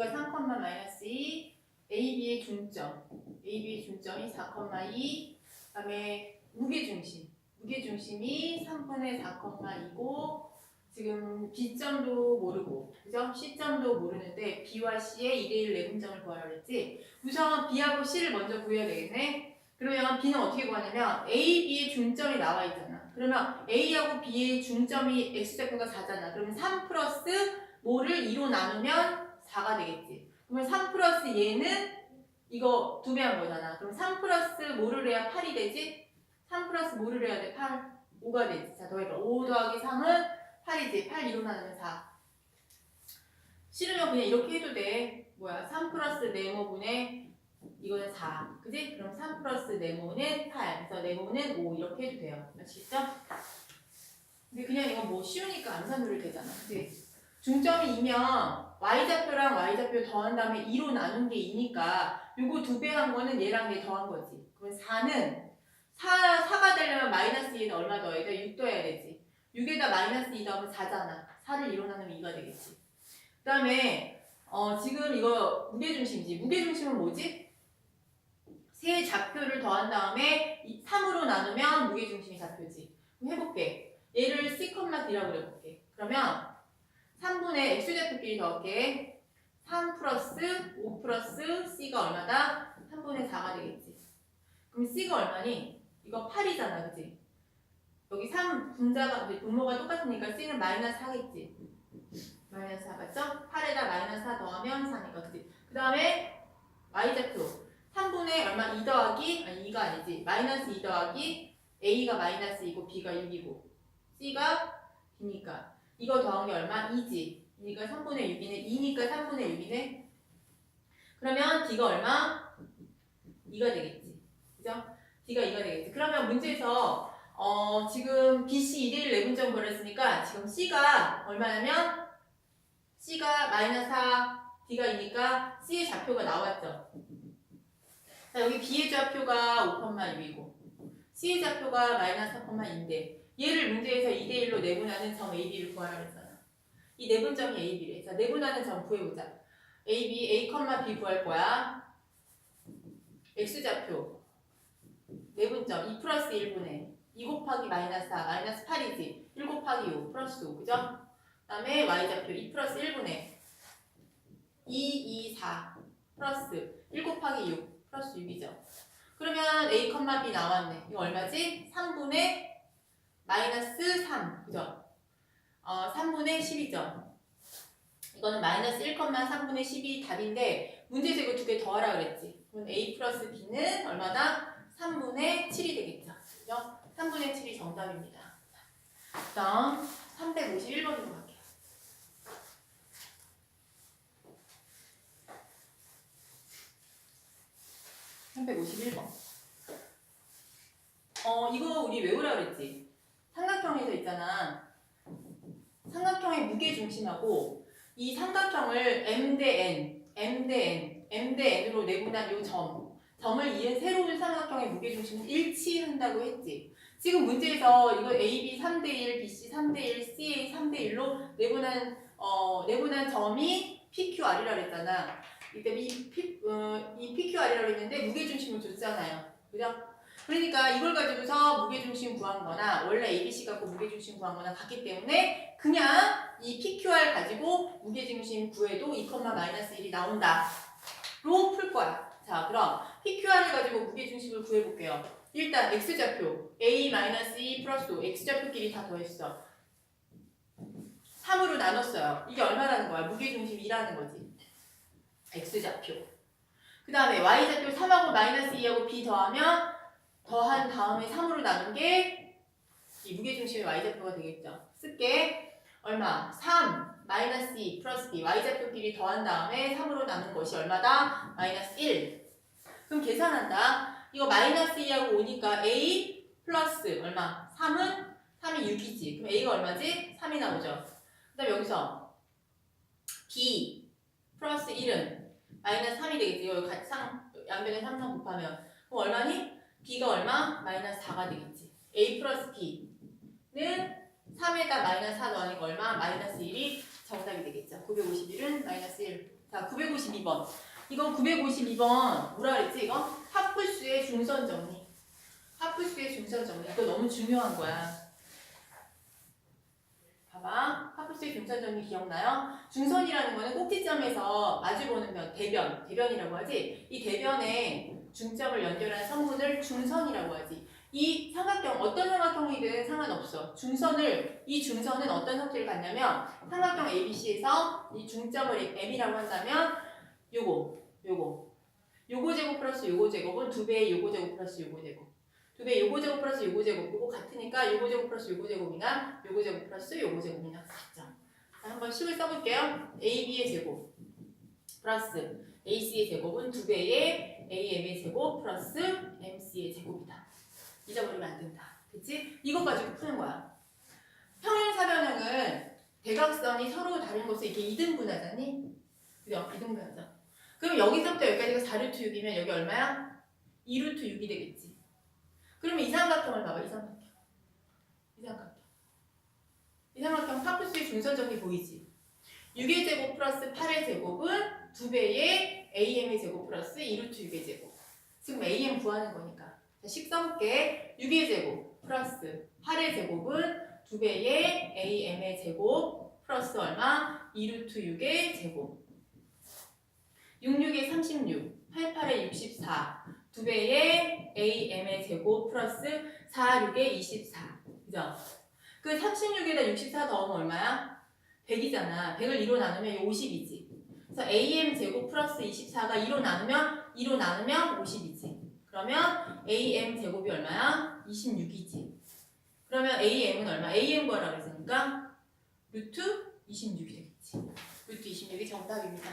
B가 3, 마이너스 2, AB의 중점, AB의 중점이 4,2, 그 다음에 무게 중심, 무게 중심이 3분의 4,2고 지금 B점도 모르고 그죠? C점도 모르는데 B와 C의 2대1 내분점을 구하라 그랬지? 우선 B하고 C를 먼저 구해야 되겠네. 그러면 B는 어떻게 구하냐면 A, B의 중점이 나와 있잖아. 그러면 A하고 B의 중점이 X좌표가 4잖아. 그러면 3 플러스 뭐를 2로 나누면 4가 되겠지. 그러면 3 플러스 얘는 이거 두 배 한 거잖아. 그럼 3 플러스 뭐를 해야 8이 되지? 3 플러스 뭐를 해야 돼? 8. 5가 되지. 자, 더해봐. 5 더하기 3은 8이지. 8 2로 나누면 4. 싫으면 그냥 이렇게 해도 돼. 뭐야? 3 플러스 네모분의 이거는 4. 그지? 그럼 3 플러스 네모는 8. 그래서 네모는 5. 이렇게 해도 돼요. 아시겠죠? 근데 그냥 이건 뭐 쉬우니까 암산으로 되잖아. 그지? 중점이 2면 y좌표랑 y좌표 더한 다음에 2로 나눈 게 2니까 요거 두 배 한 거는 얘랑 얘 더한 거지. 그러면 4는 4, 4가 되려면 마이너스 2는 얼마 더해야 돼? 6 더해야 되지. 6에다 마이너스 2 더하면 4잖아. 4를 2로 나누면 2가 되겠지. 그 다음에 어, 지금 이거 무게중심이지. 무게중심은 뭐지? 세 좌표를 더한 다음에 3으로 나누면 무게중심이 좌표지. 그럼 해볼게. 얘를 C,D라고 그려볼게. 그러면 3분의 X좌표끼리 더할게. 3 플러스 5 플러스 C가 얼마다? 3분의 4가 되겠지. 그럼 C가 얼마니? 이거 8이잖아, 그치? 여기 3 분자가, 분모가 똑같으니까 C는 마이너스 4겠지. 마이너스 4 맞죠? 8에다 마이너스 4 더하면 4니까, 그치? 그 다음에 Y좌표. 3분의 얼마? 2 더하기, 아니 2가 아니지. 마이너스 2 더하기 A가 마이너스 2고 B가 6이고 C가 B니까. 이거 더한 게 얼마? 2지. 그러니까 3분의 6이네. 2니까 3분의 6이네. 그러면 D가 얼마? 2가 되겠지. 그죠? D가 2가 되겠지. 그러면 문제에서 어, 지금 BC 2대1 내분점 걸었으니까 지금 C가 얼마냐면 C가 마이너스 4, D가 2니까 C의 좌표가 나왔죠. 자, 여기 B의 좌표가 5,6이고 C의 좌표가 마이너스 4,2인데 얘를 문제에서 2대1로 내분하는 점 AB를 구하라 그랬잖아. 이 내분점이 AB래. 자, 내분하는 점 구해보자. AB, A, B 구할 거야. X좌표. 내분점 2 플러스 1분의 2 곱하기 마이너스 4, 마이너스 8이지. 1 곱하기 5 플러스 5, 그죠? 그 다음에 Y좌표 2 플러스 1분의 2, 2, 4 플러스 1 곱하기 6 플러스 6이죠. 그러면 A, B 나왔네. 이거 얼마지? 3분의 마이너스 3, 그죠? 어, 3분의 10이죠. 이거는 마이너스 1,3분의 10이 답인데 문제에서 이거 두 개 더하라 그랬지. 그럼 A 플러스 B는 얼마다? 3분의 7이 되겠죠. 그죠? 3분의 7이 정답입니다. 다음 351번으로 갈게요. 351번. 어, 이거 우리 외우라 그랬지. 삼각형에서 있잖아. 삼각형의 무게 중심하고 이 삼각형을 m 대 n, m 대 n, m 대 n으로 내분한 요 점, 점을 이은 새로운 삼각형의 무게 중심은 일치한다고 했지. 지금 문제에서 이거 a, b 3대 1, b, c 3대 1, c, a 3대 1로 내분한 어, 내분한 점이 p, q, r이라 그랬잖아. 이때 이, P, 어, 이 p, q, r이라고 했는데 무게 중심을 줬잖아요. 그죠? 그러니까 이걸 가지고서 무게중심 구한 거나 원래 ABC 갖고 무게중심 구한 거나 같기 때문에 그냥 이 PQR 가지고 무게중심 구해도 2, 마이너스 1이 나온다. 로 풀 거야. 자, 그럼 PQR을 가지고 무게중심을 구해볼게요. 일단 X좌표 A 마이너스 2 플러스 5 X좌표끼리 다 더했어. 3으로 나눴어요. 이게 얼마라는 거야? 무게중심 2라는 거지. X좌표. 그 다음에 Y좌표 3하고 마이너스 2하고 B 더하면 더한 다음에 3으로 나눈 게 이 무게중심의 y좌표가 되겠죠. 쓸게 얼마? 3 마이너스 2 플러스 b y좌표끼리 더한 다음에 3으로 나눈 것이 얼마다? 마이너스 1 그럼 계산한다. 이거 마이너스 2하고 오니까 a 플러스 얼마? 3은 3이 6이지. 그럼 a가 얼마지? 3이 나오죠. 그 다음 여기서 b 플러스 1은 마이너스 3이 되겠지. 이거 같이 상, 양변에 3, 3 곱하면 그럼 얼마니? B가 얼마? 마이너스 4가 되겠지. a 플러스 b는 3에다 마이너스 4 더하니까 얼마? 마이너스 1이 정답이 되겠죠. 951은 마이너스 1. 자, 952번. 이건 952번 뭐라 그랬지 이거? 합분수의 중선 정리. 합분수의 중선 정리. 이거 너무 중요한 거야. 봐봐. 합분수의 중선 정리 기억나요? 중선이라는 거는 꼭지점에서 마주보는 면, 대변, 대변이라고 하지. 이 대변에 중점을 연결한 선분을 중선이라고 하지. 이 삼각형 어떤 삼각형이든 상관없어. 중선을 이 중선은 어떤 형태를 갖냐면 삼각형 ABC에서 이 중점을 M이라고 한다면 요거 요거 요거 제곱 플러스 요거 제곱은 두 배의 요거 제곱 플러스 요거 제곱 두 배의 요거 제곱 플러스 요거 제곱 요거 같으니까 요거 제곱 플러스 요거 제곱이나 요거 제곱 플러스 요거 제곱이나 같죠. 자, 한번 식을 써볼게요. AB의 제곱 플러스 AC의 제곱은 두 배의 AM의 제곱 플러스 MC의 제곱이다. 잊어버리면 안 된다. 그치? 이것 가지고 푸는 거야. 평행사변형은 대각선이 서로 다른 곳을 이렇게 이등분하잖니? 그죠? 이등분하죠. 그럼 여기서부터 여기까지가 4루트 6이면 여기 얼마야? 2루트 6이 되겠지. 그러면 이 삼각형을 봐봐, 이 삼각형. 이 삼각형. 이 삼각형 파푸스의 중선점이 보이지? 6의 제곱 플러스 8의 제곱은 2배의 AM의 제곱 플러스 2루트 6의 제곱. 지금 AM 구하는 거니까. 자, 식 써볼게. 6의 제곱 플러스 8의 제곱은 2배의 AM의 제곱 플러스 얼마? 2루트 6의 제곱. 66에 36, 88에 64, 2배의 AM의 제곱 플러스 4, 6에 24. 그죠? 그 36에다 64 더하면 얼마야? 100이잖아. 100을 2로 나누면 50이지. 그래서 AM 제곱 플러스 24가 2로 나누면 2로 나누면 50이지. 그러면 AM 제곱이 얼마야? 26이지. 그러면 AM은 얼마? AM 구하라고 했으니까 루트 26이 되겠지. 루트 26이 정답입니다.